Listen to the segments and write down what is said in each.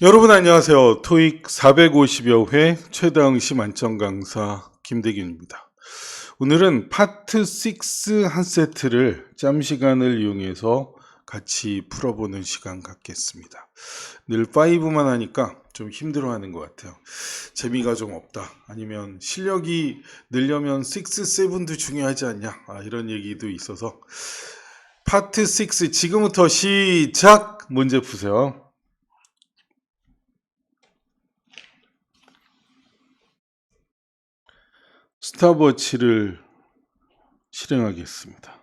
여러분 안녕하세요. 토익 450여 회 최다응시 만점 강사 김대균입니다. 오늘은 파트 6 한 세트를 짬 시간을 이용해서 같이 풀어보는 시간 갖겠습니다. 늘 5만 하니까 좀 힘들어하는 것 같아요. 재미가 좀 없다. 아니면 실력이 늘려면 6, 7도 중요하지 않냐. 아, 이런 얘기도 있어서 파트 6 지금부터 시작 문제 푸세요. 스탑워치를 실행하겠습니다.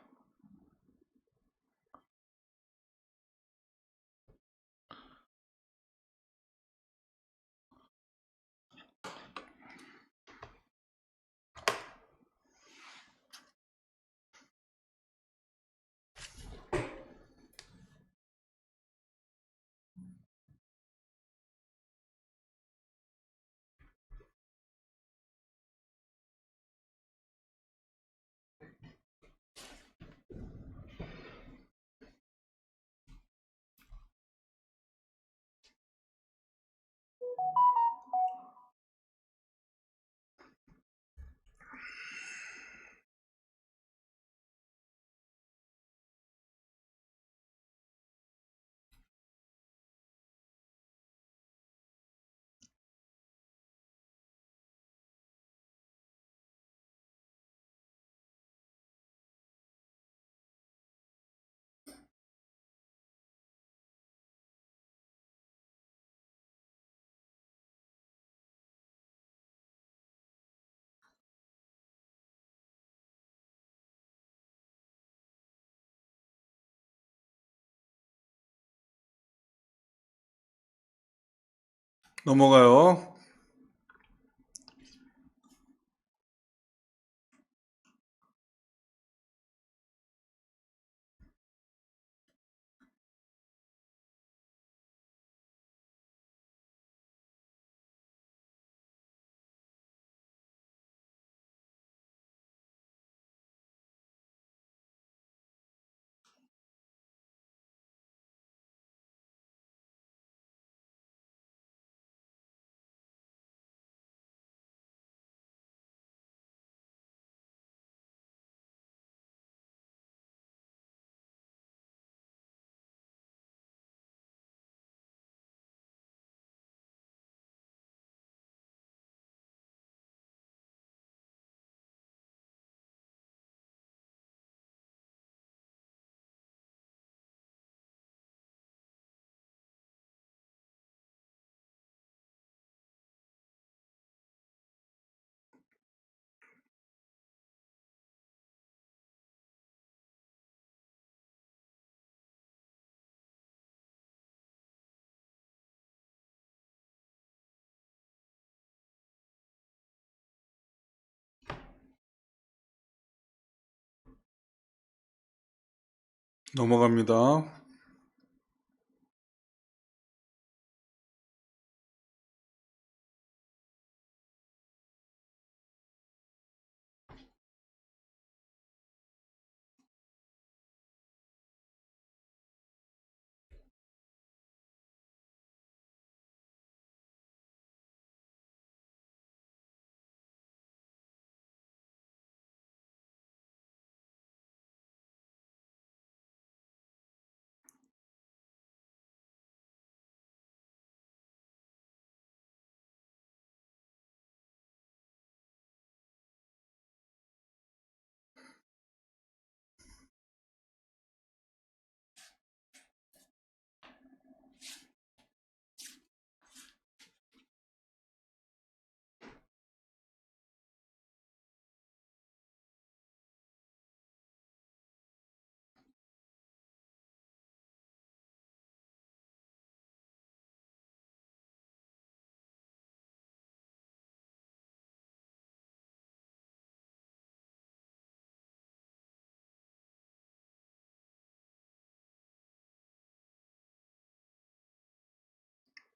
넘어가요. 넘어갑니다.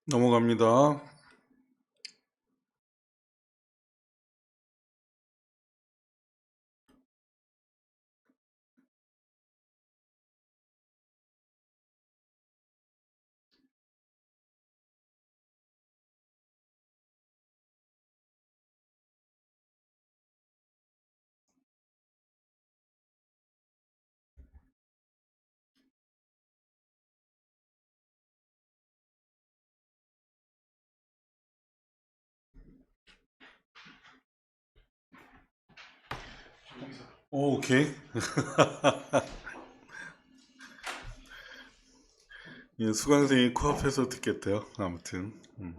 넘어갑니다. 오, 오케이. 예, 수강생이 코앞에서 듣겠대요. 아무튼. 음.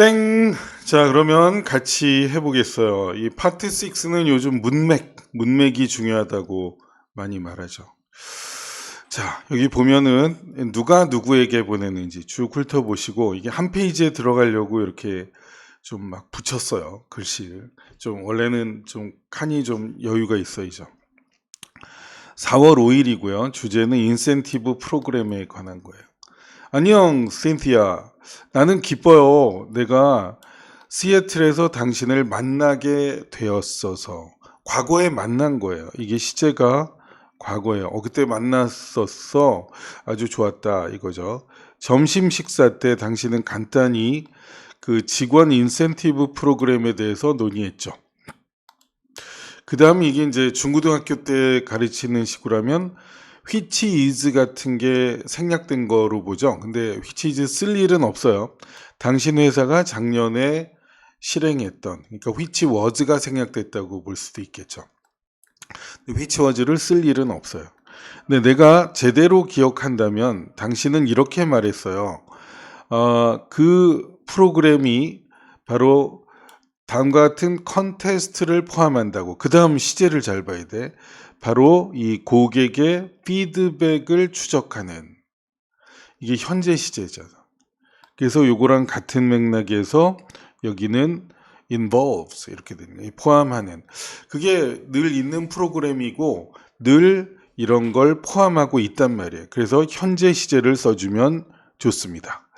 땡! 자, 그러면 같이 해보겠어요. 이 파트 6는 요즘 문맥, 문맥이 중요하다고 많이 말하죠. 자, 여기 보면은 누가 누구에게 보내는지 쭉 훑어보시고 이게 한 페이지에 들어가려고 이렇게 좀 막 붙였어요. 글씨를. 좀 원래는 좀 칸이 좀 여유가 있어야죠. 4월 5일이고요. 주제는 인센티브 프로그램에 관한 거예요. 안녕, 신티아. 나는 기뻐요. 내가 시애틀에서 당신을 만나게 되었어서 과거에 만난 거예요. 이게 시제가 과거예요. 어, 그때 만났었어. 아주 좋았다. 이거죠. 점심 식사 때 당신은 간단히 그 직원 인센티브 프로그램에 대해서 논의했죠. 그 다음에 이게 이제 중고등학교 때 가르치는 식으라면 is 같은 게 생략된 거로 보죠. 근데 is 쓸 일은 없어요. 당신 회사가 작년에 실행했던, 그러니까 was가 생략됐다고 볼 수도 있겠죠. was를 쓸 일은 없어요. 근데 내가 제대로 기억한다면 당신은 이렇게 말했어요. 어, 그 프로그램이 바로 다음과 같은 컨테스트를 포함한다고. 그 다음 시제를 잘 봐야 돼. 바로 이 고객의 피드백을 추적하는 이게 현재 시제죠. 그래서 요거랑 같은 맥락에서 여기는 involves 이렇게 되는 거예요. 포함하는 그게 늘 있는 프로그램이고 늘 이런 걸 포함하고 있단 말이에요. 그래서 현재 시제를 써주면 좋습니다.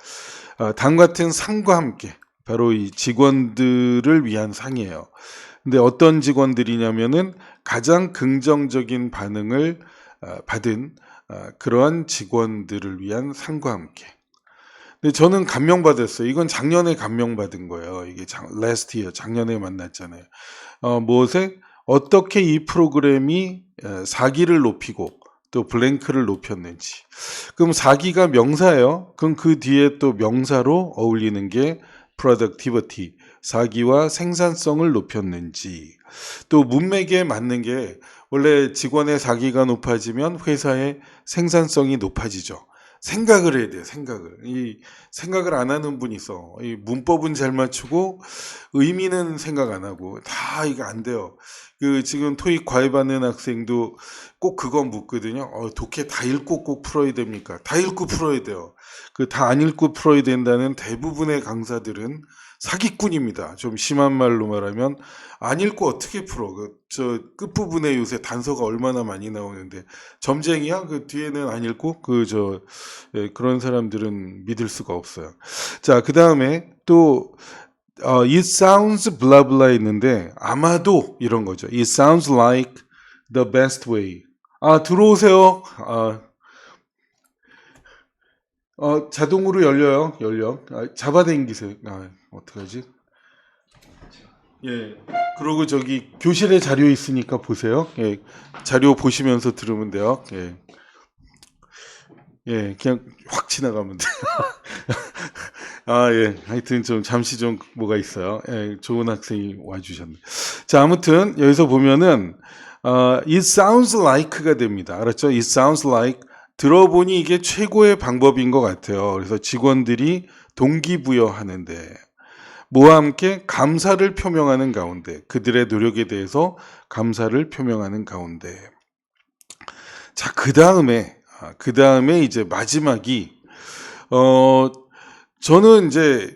아, 다음 같은 상과 함께 바로 이 직원들을 위한 상이에요. 근데 어떤 직원들이냐면은 가장 긍정적인 반응을 어, 받은 어, 그러한 직원들을 위한 상과 함께. 근데 저는 감명받았어요. 이건 작년에 감명받은 거예요. 이게 작, last 작년에 만났잖아요. 어, 무엇에? 어떻게 이 프로그램이 어, 사기를 높이고 또 블랭크를 높였는지. 그럼 사기가 명사예요. 그럼 그 뒤에 또 명사로 어울리는 게 productivity, 사기와 생산성을 높였는지. 또 문맥에 맞는 게 원래 직원의 사기가 높아지면 회사의 생산성이 높아지죠. 생각을 해야 돼요, 생각을. 이 생각을 안 하는 분이 있어. 이 문법은 잘 맞추고 의미는 생각 안 하고 다 이거 안 돼요. 그 지금 토익 과외 받는 학생도 꼭 그거 묻거든요. 어, 독해 다 읽고 꼭 풀어야 됩니까? 다 읽고 풀어야 돼요. 그 다 안 읽고 풀어야 된다는 대부분의 강사들은 사기꾼입니다. 좀 심한 말로 말하면 안 읽고 어떻게 풀어? 그 저 끝부분에 요새 단서가 얼마나 많이 나오는데 점쟁이야? 그 뒤에는 안 읽고 그 저 그런 사람들은 믿을 수가 없어요. 자, 그다음에 또 어, it sounds blah blah 있는데 아마도 이런 거죠. It sounds like the best way. 아, 들어오세요. 아, 어, 자동으로 열려요. 열려. 아, 잡아당기세요. 아, 어떡하지? 예. 그리고 저기 교실에 자료 있으니까 보세요. 예. 자료 보시면서 들으면 돼요. 예. 예, 그냥 확 지나가면 돼요. 아, 예. 하여튼 좀 잠시 좀 뭐가 있어요. 예, 좋은 학생이 와주셨네. 자, 아무튼 여기서 보면은, 어, it sounds like가 됩니다. 알았죠? it sounds like. 들어보니 이게 최고의 방법인 것 같아요. 그래서 직원들이 동기부여하는데, 뭐와 함께 감사를 표명하는 가운데, 그들의 노력에 대해서 감사를 표명하는 가운데. 자, 그 다음에, 그 다음에 이제 마지막이, 어, 저는 이제,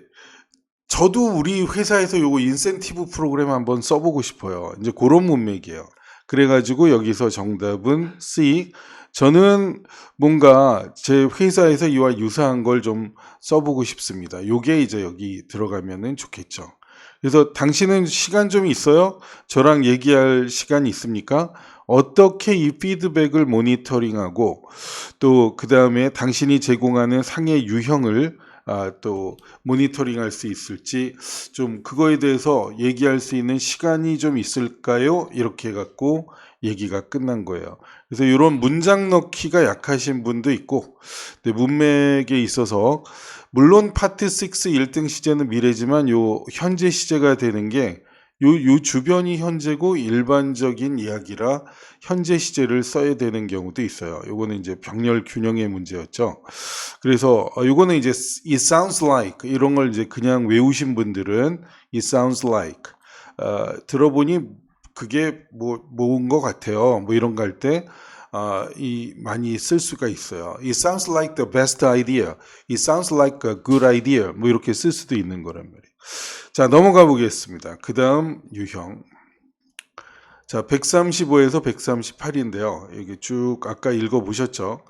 저도 우리 회사에서 요거 인센티브 프로그램 한번 써보고 싶어요. 이제 그런 문맥이에요. 그래가지고 여기서 정답은 C. 저는 뭔가 제 회사에서 이와 유사한 걸 좀 써보고 싶습니다. 요게 이제 여기 들어가면은 좋겠죠. 그래서 당신은 시간 좀 있어요? 저랑 얘기할 시간이 있습니까? 어떻게 이 피드백을 모니터링하고 또 그 다음에 당신이 제공하는 상해 유형을 아, 또 모니터링 할 수 있을지 좀 그거에 대해서 얘기할 수 있는 시간이 좀 있을까요? 이렇게 해갖고 얘기가 끝난 거예요. 그래서 이런 문장 넣기가 약하신 분도 있고 근데 문맥에 있어서 물론 파트 6 1등 시제는 미래지만 요 현재 시제가 되는 게 요, 요 주변이 현재고 일반적인 이야기라 현재 시제를 써야 되는 경우도 있어요. 요거는 이제 병렬 균형의 문제였죠. 그래서 어, 요거는 이제 it sounds like 이런 걸 이제 그냥 외우신 분들은 it sounds like 어, 들어보니 그게 뭐 뭐인 것 같아요. 뭐 이런 거 할때 아, 이 많이 쓸 수가 있어요. It sounds like the best idea. It sounds like a good idea. 뭐 이렇게 쓸 수도 있는 거란 말이에요. 자, 넘어가 보겠습니다. 그 다음 유형. 자, 135에서 138인데요. 여기 쭉 아까 읽어 보셨죠?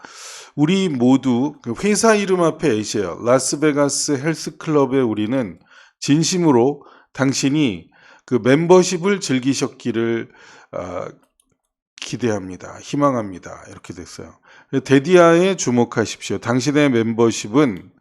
우리 모두 그 회사 이름 앞에 H예요. 라스베가스 헬스클럽의 우리는 진심으로 당신이 그 멤버십을 즐기셨기를 아, 기대합니다. 희망합니다. 이렇게 됐어요. 데디아에 주목하십시오. 당신의 멤버십은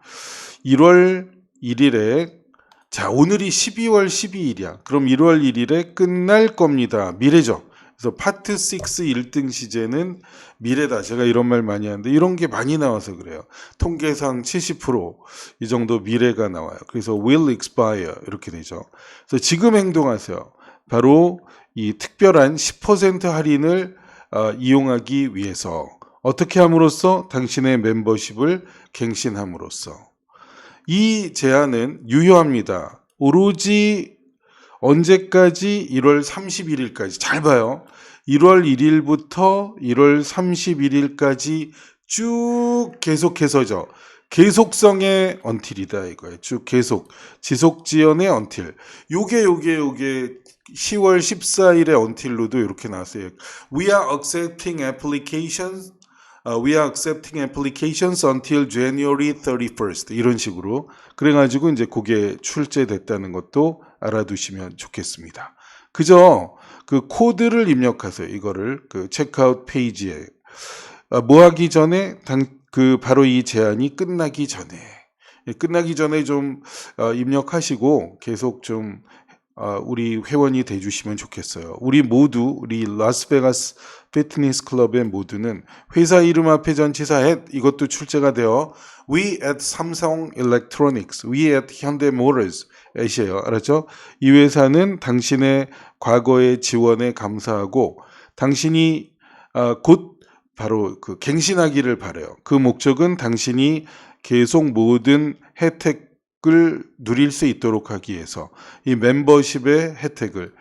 1월 1일에 자, 오늘이 12월 12일이야. 그럼 1월 1일에 끝날 겁니다. 미래죠. 그래서 파트 6 1등 시제는 미래다. 제가 이런 말 많이 하는데 이런 게 많이 나와서 그래요. 통계상 70%이 정도 미래가 나와요. 그래서 will expire 이렇게 되죠. 그래서 지금 행동하세요. 바로 이 특별한 10% 할인을 어, 이용하기 위해서 어떻게 함으로써 당신의 멤버십을 갱신함으로써 이 제안은 유효합니다. 오로지 언제까지 1월 31일까지 잘 봐요. 1월 1일부터 1월 31일까지 쭉 계속해서죠. 계속성의 언틸이다 이거예요. 쭉 계속 지속 지연의 언틸. 요게 요게 요게 10월 14일의 언틸로도 이렇게 나왔어요. We are accepting applications. Uh, we are accepting applications until January 31st. 이런 식으로. 그래가지고 이제 그게 출제됐다는 것도 알아두시면 좋겠습니다. 그저 그 코드를 입력하세요. 이거를 그 체크아웃 페이지에 아, 뭐 하기 전에 당, 그 바로 이 제한이 끝나기 전에 예, 끝나기 전에 좀 어, 입력하시고 계속 좀 어, 우리 회원이 돼주시면 좋겠어요. 우리 모두 우리 라스베가스 피트니스 클럽의 모두는 회사 이름 앞에 전치사 at 이것도 출제가 되어 we at 삼성 electronics, we at 현대 motors 이에요. 알았죠? 이 회사는 당신의 과거의 지원에 감사하고 당신이 어, 곧 바로 그 갱신하기를 바래요. 그 목적은 당신이 계속 모든 혜택 을 누릴 수 있도록 하기 위해서 이 멤버십의 혜택을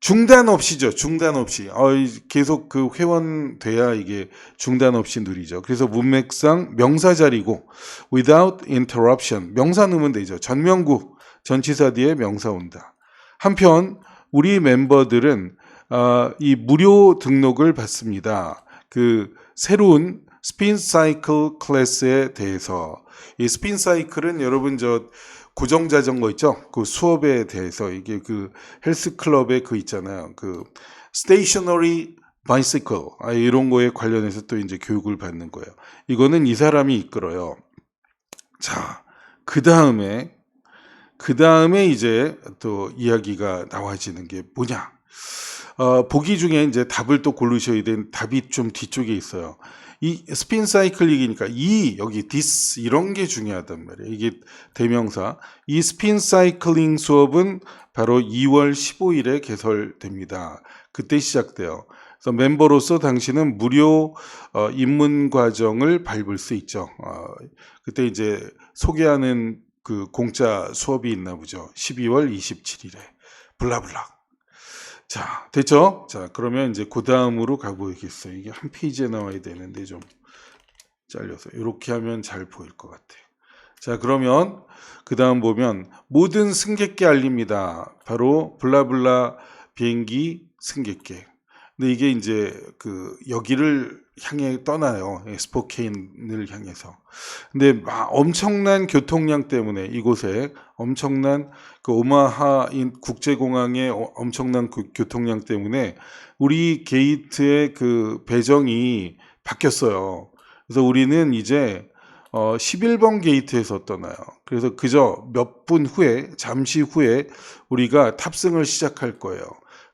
중단 없이죠. 중단 없이. 어, 이- 계속 그 회원 돼야 이게 중단 없이 누리죠. 그래서 문맥상 명사 자리고 without interruption 명사 넣으면 되죠. 전명구 전치사 뒤에 명사 온다. 한편 우리 멤버들은 아, 이 무료 등록을 받습니다. 그 새로운 스핀 사이클 클래스에 대해서 이 스핀 사이클은 여러분 저 고정 자전거 있죠? 그 수업에 대해서 이게 그 헬스 클럽에 그 있잖아요. 그 스테이셔너리 바이시클 아, 이런 거에 관련해서 또 이제 교육을 받는 거예요. 이거는 이 사람이 이끌어요. 자, 그 다음에 그 다음에 이제 또 이야기가 나와지는 게 뭐냐? 어, 보기 중에 이제 답을 또 고르셔야 되는 답이 좀 뒤쪽에 있어요. 이 스핀 사이클릭이니까 이 여기 this 이런 게 중요하단 말이에요. 이게 대명사. 이 스핀 사이클링 수업은 바로 2월 15일에 개설됩니다. 그때 시작돼요. 그래서 멤버로서 당신은 무료 어, 입문 과정을 밟을 수 있죠. 어, 그때 이제 소개하는 그 공짜 수업이 있나 보죠. 12월 27일에 블라블라. 자, 됐죠? 자, 그러면 이제 그 다음으로 가보겠어요. 이게 한 페이지에 나와야 되는데 좀 잘려서 이렇게 하면 잘 보일 것 같아요. 자, 그러면 그 다음 보면 모든 승객께 알립니다. 바로 블라블라 비행기 승객께. 근데 이게 이제 그 여기를 향해 떠나요. 예, 스포케인을 향해서. 근데 막 엄청난 교통량 때문에 이곳에 엄청난 그 오마하 인- 국제공항의 어- 엄청난 그 교통량 때문에 우리 게이트의 그 배정이 바뀌었어요. 그래서 우리는 이제 어 11번 게이트에서 떠나요. 그래서 그저 몇 분 후에 잠시 후에 우리가 탑승을 시작할 거예요.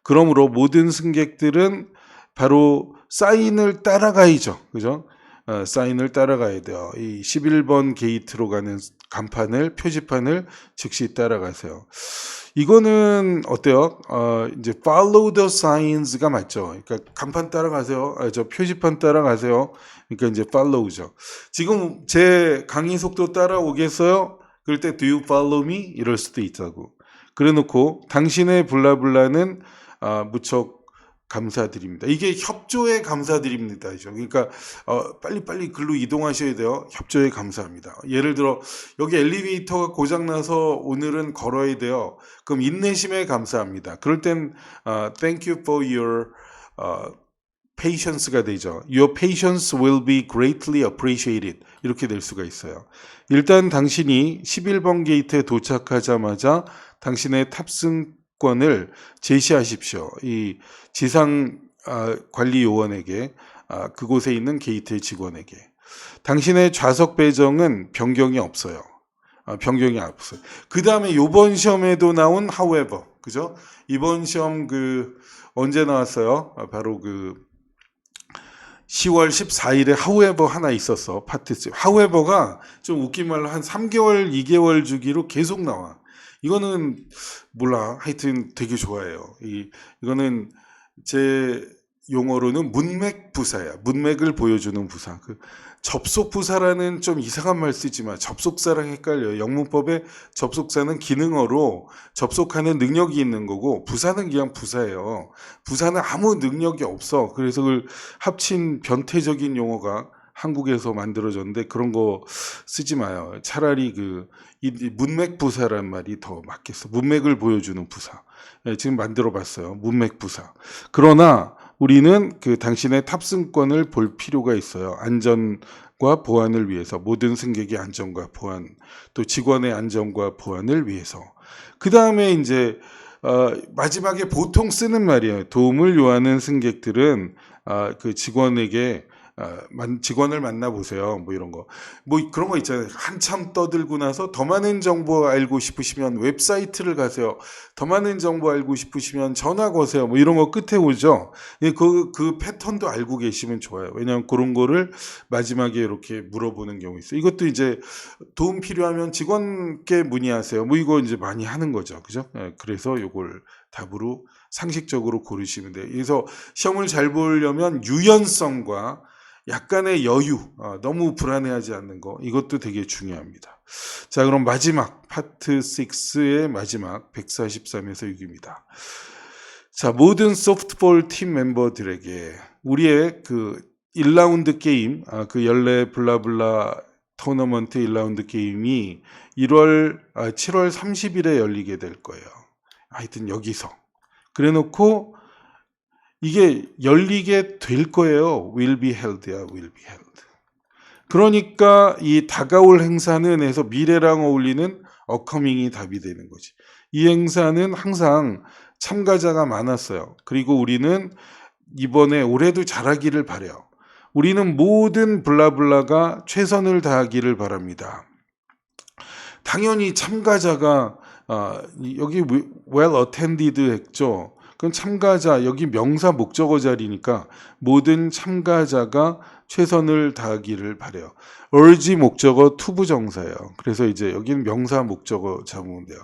그러므로 모든 승객들은 바로 사인을 따라가야죠. 그죠? 어, 사인을 따라가야 돼요. 이 11번 게이트로 가는 간판을 표지판을 즉시 따라가세요. 이거는 어때요? 어, 이제 follow the signs가 맞죠. 그러니까 간판 따라가세요. 아, 저 표지판 따라가세요. 그러니까 이제 follow죠. 지금 제 강의 속도 따라오겠어요? 그럴 때 do you follow me? 이럴 수도 있다고. 그래 놓고 당신의 블라블라는 아, 무척 감사드립니다. 이게 협조에 감사드립니다죠. 그러니까 어, 빨리빨리 글로 이동하셔야 돼요. 협조에 감사합니다. 예를 들어 여기 엘리베이터가 고장 나서 오늘은 걸어야 돼요. 그럼 인내심에 감사합니다. 그럴 땐 어, thank you for your 어, patience가 되죠. Your patience will be greatly appreciated. 이렇게 될 수가 있어요. 일단 당신이 11번 게이트에 도착하자마자 당신의 탑승 권을 제시하십시오. 이 지상 아, 관리 요원에게 아, 그곳에 있는 게이트의 직원에게 당신의 좌석 배정은 변경이 없어요. 아, 변경이 없어요. 그 다음에 요번 시험에도 나온 however 그죠? 이번 시험 그 언제 나왔어요? 아, 바로 그 10월 14일에 하우에버 하나 있었어 파트 3. 하우에버가 좀 웃긴 말로 한 3개월, 2개월 주기로 계속 나와. 이거는 몰라. 하여튼 되게 좋아해요. 이 이거는 제 용어로는 문맥 부사야. 문맥을 보여주는 부사. 그 접속 부사라는 좀 이상한 말 쓰지만 접속사랑 헷갈려요. 영문법에 접속사는 기능어로 접속하는 능력이 있는 거고 부사는 그냥 부사예요. 부사는 아무 능력이 없어. 그래서 그걸 합친 변태적인 용어가 한국에서 만들어졌는데 그런 거 쓰지 마요. 차라리 그 문맥 부사란 말이 더 맞겠어. 문맥을 보여주는 부사. 예, 지금 만들어 봤어요. 문맥 부사. 그러나 우리는 그 당신의 탑승권을 볼 필요가 있어요. 안전과 보안을 위해서 모든 승객의 안전과 보안 또 직원의 안전과 보안을 위해서. 그 다음에 이제 어, 마지막에 보통 쓰는 말이에요. 도움을 요하는 승객들은 아, 그 직원에게 직원을 만나보세요. 뭐 이런 거. 뭐 그런 거 있잖아요. 한참 떠들고 나서 더 많은 정보 알고 싶으시면 웹사이트를 가세요. 더 많은 정보 알고 싶으시면 전화 거세요. 뭐 이런 거 끝에 오죠. 예, 그, 그 패턴도 알고 계시면 좋아요. 왜냐하면 그런 거를 마지막에 이렇게 물어보는 경우 있어요. 이것도 이제 도움 필요하면 직원께 문의하세요. 뭐 이거 이제 많이 하는 거죠. 그죠? 예, 그래서 요걸 답으로 상식적으로 고르시면 돼요. 그래서 시험을 잘 보려면 유연성과 약간의 여유, 어, 너무 불안해하지 않는 거, 이것도 되게 중요합니다. 자, 그럼 마지막, 파트 6의 마지막 143에서 6입니다. 자, 모든 소프트볼 팀 멤버들에게 우리의 그 1라운드 게임, 아, 그 연례 블라블라 토너먼트 1라운드 게임이 1월, 아, 7월 30일에 열리게 될 거예요. 하여튼 여기서. 그래 놓고 이게 열리게 될 거예요. will be held야, will be held. 그러니까 이 다가올 행사는 해서 미래랑 어울리는 upcoming이 답이 되는 거지. 이 행사는 항상 참가자가 많았어요. 그리고 우리는 이번에 올해도 잘하기를 바래요. 우리는 모든 블라블라가 최선을 다하기를 바랍니다. 당연히 참가자가 아, 이- 여기 well attended 했죠. 그럼 참가자 여기 명사 목적어 자리니까 모든 참가자가 최선을 다하기를 바래요. urge 목적어 투부 정사예요. 그래서 이제 여기는 명사 목적어 돼요.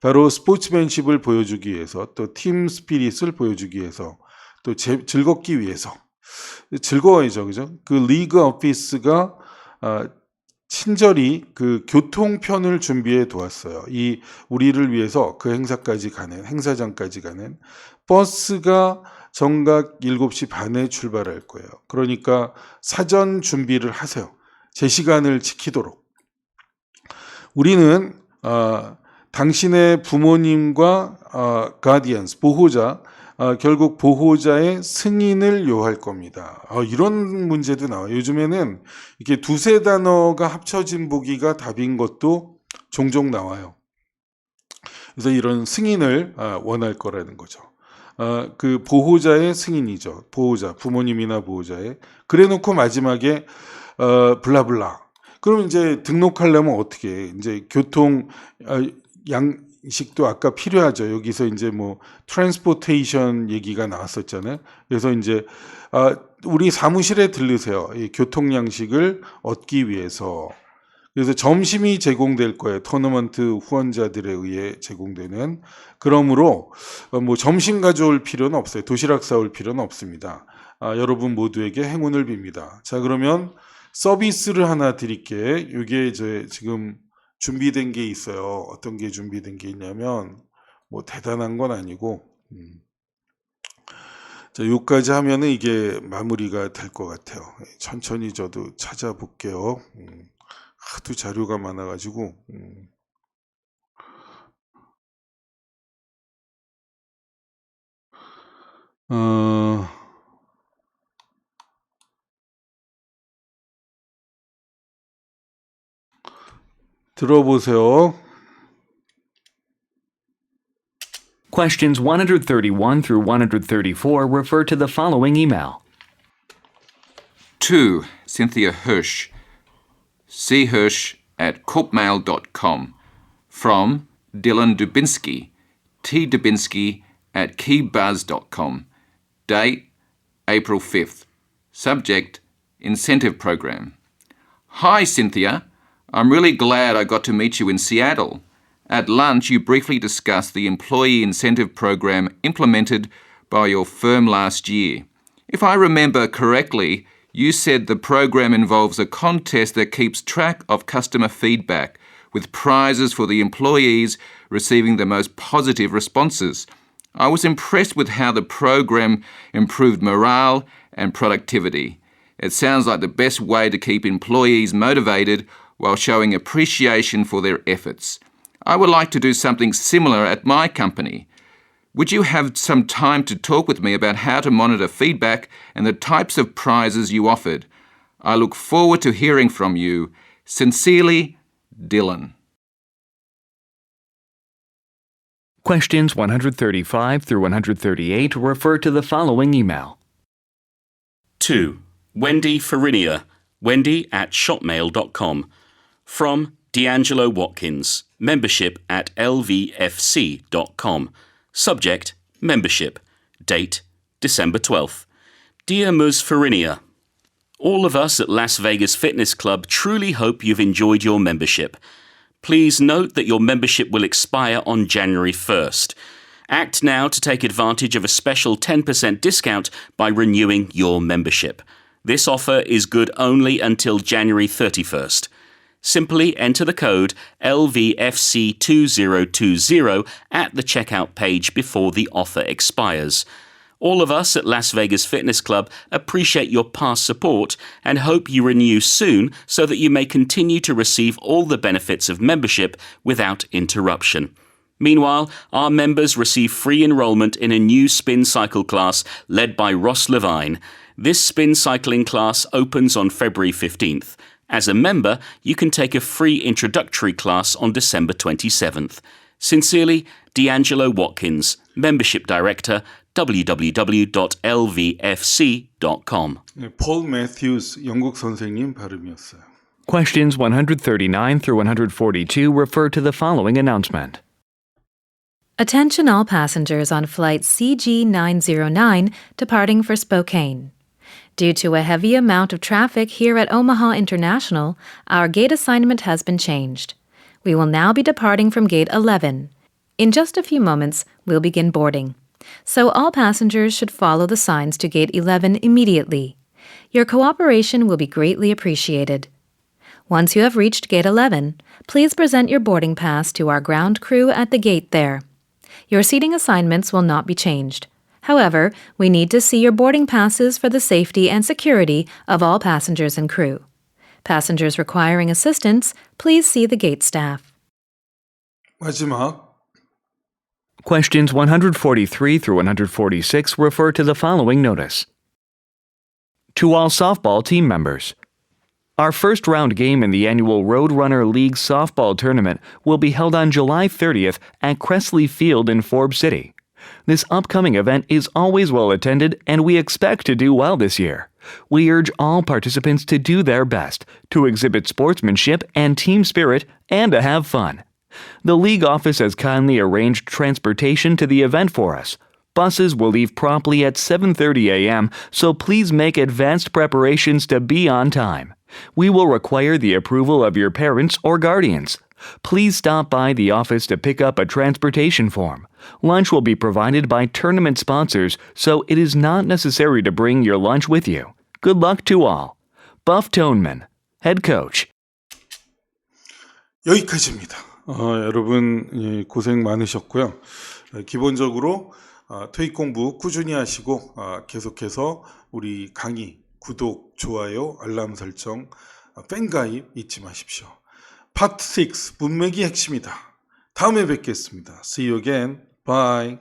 바로 스포츠맨십을 보여주기 위해서 또 팀 스피릿을 보여주기 위해서 또 제- 즐겁기 위해서 즐거워야죠, 그죠? 그 리그 오피스가 아, 친절히 그 교통편을 준비해 두었어요. 이 우리를 위해서 그 행사까지 가는 행사장까지 가는 버스가 정각 7시 반에 출발할 거예요. 그러니까 사전 준비를 하세요. 제 시간을 지키도록. 우리는 아, 당신의 부모님과 아, 가디언스 보호자 아, 결국 보호자의 승인을 요할 겁니다. 아, 이런 문제도 나와요. 요즘에는 이렇게 두세 단어가 합쳐진 보기가 답인 것도 종종 나와요. 그래서 이런 승인을 아, 원할 거라는 거죠. 아, 그 보호자의 승인이죠. 보호자, 부모님이나 보호자의. 그래 놓고 마지막에 어, 블라블라. 그럼 이제 등록하려면 어떻게 해? 이제 교통 아, 양 식도 아까 필요하죠. 여기서 이제 뭐 트랜스포테이션 얘기가 나왔었잖아요. 그래서 이제 아, 우리 사무실에 들르세요. 이 교통 양식을 얻기 위해서. 그래서 점심이 제공될 거예요. 토너먼트 후원자들에 의해 제공되는. 그러므로 어, 뭐 점심 가져올 필요는 없어요. 도시락 싸올 필요는 없습니다. 아, 여러분 모두에게 행운을 빕니다. 자, 그러면 서비스를 하나 드릴게. 이게 이제 지금 준비된 게 있어요. 어떤 게 준비된 게 있냐면 뭐 대단한 건 아니고 음. 자, 요까지 하면은 이게 마무리가 될 것 같아요. 천천히 저도 찾아볼게요. 음. 하도 자료가 많아가지고 음. 어, 들어보세요. Questions 131 through 134 refer to the following email. To Cynthia Hirsch, chirsch at cookmail.com. From Dylan Dubinsky, tdubinsky at keybuzz.com. Date April 5th. Subject Incentive Program. Hi, Cynthia. I'm really glad I got to meet you in Seattle. At lunch, you briefly discussed the employee incentive program implemented by your firm last year. If I remember correctly, you said the program involves a contest that keeps track of customer feedback, with prizes for the employees receiving the most positive responses. I was impressed with how the program improved morale and productivity. It sounds like the best way to keep employees motivated while showing appreciation for their efforts. I would like to do something similar at my company. Would you have some time to talk with me about how to monitor feedback and the types of prizes you offered? I look forward to hearing from you. Sincerely, Dylan. Questions 135 through 138 refer to the following email. 2. Wendy Farinia, wendy at shopmail.com. From D'Angelo Watkins, membership at lvfc.com. Subject Membership. Date December 12th. Dear Ms. Farinia, all of us at Las Vegas Fitness Club truly hope you've enjoyed your membership. Please note that your membership will expire on January 1st. Act now to take advantage of a special 10% discount by renewing your membership. This offer is good only until January 31st. Simply enter the code LVFC2020 at the checkout page before the offer expires. All of us at Las Vegas Fitness Club appreciate your past support and hope you renew soon so that you may continue to receive all the benefits of membership without interruption. Meanwhile, our members receive free enrollment in a new spin cycle class led by Ross Levine. This spin cycling class opens on February 15th. As a member, you can take a free introductory class on December 27th. Sincerely, D'Angelo Watkins, Membership Director, www.lvfc.com. 네, 폴 매튜스 영국 선생님 발음이었어요. Questions 139 through 142 refer to the following announcement. Attention all passengers on flight CG909 departing for Spokane. Due to a heavy amount of traffic here at Omaha International, our gate assignment has been changed. We will now be departing from gate 11. In just a few moments, we'll begin boarding. So all passengers should follow the signs to gate 11 immediately. Your cooperation will be greatly appreciated. Once you have reached gate 11, please present your boarding pass to our ground crew at the gate there. Your seating assignments will not be changed. However, we need to see your boarding passes for the safety and security of all passengers and crew. Passengers requiring assistance, please see the gate staff. 마지막 Questions 143 through 146 refer to the following notice. To all softball team members, our first round game in the annual Roadrunner League softball tournament will be held on July 30th at Cressley Field in Forbes City. This upcoming event is always well attended and we expect to do well this year. We urge all participants to do their best, to exhibit sportsmanship and team spirit, and to have fun. The league office has kindly arranged transportation to the event for us. Buses will leave promptly at 7:30 a.m., so please make advanced preparations to be on time. We will require the approval of your parents or guardians. Please stop by the office to pick up a transportation form. Lunch will be provided by tournament sponsors, so it is not necessary to bring your lunch with you. Good luck to all. Buff Toneman, head coach. 여기까지입니다. 어, 여러분 예, 고생 많으셨고요. 어, 기본적으로 어, 토익 공부 꾸준히 하시고 어, 계속해서 우리 강의 구독, 좋아요, 알람 설정, 어, 팬 가입 잊지 마십시오. 파트 6 문맥이 핵심이다. 다음에 뵙겠습니다. See you again. Bye.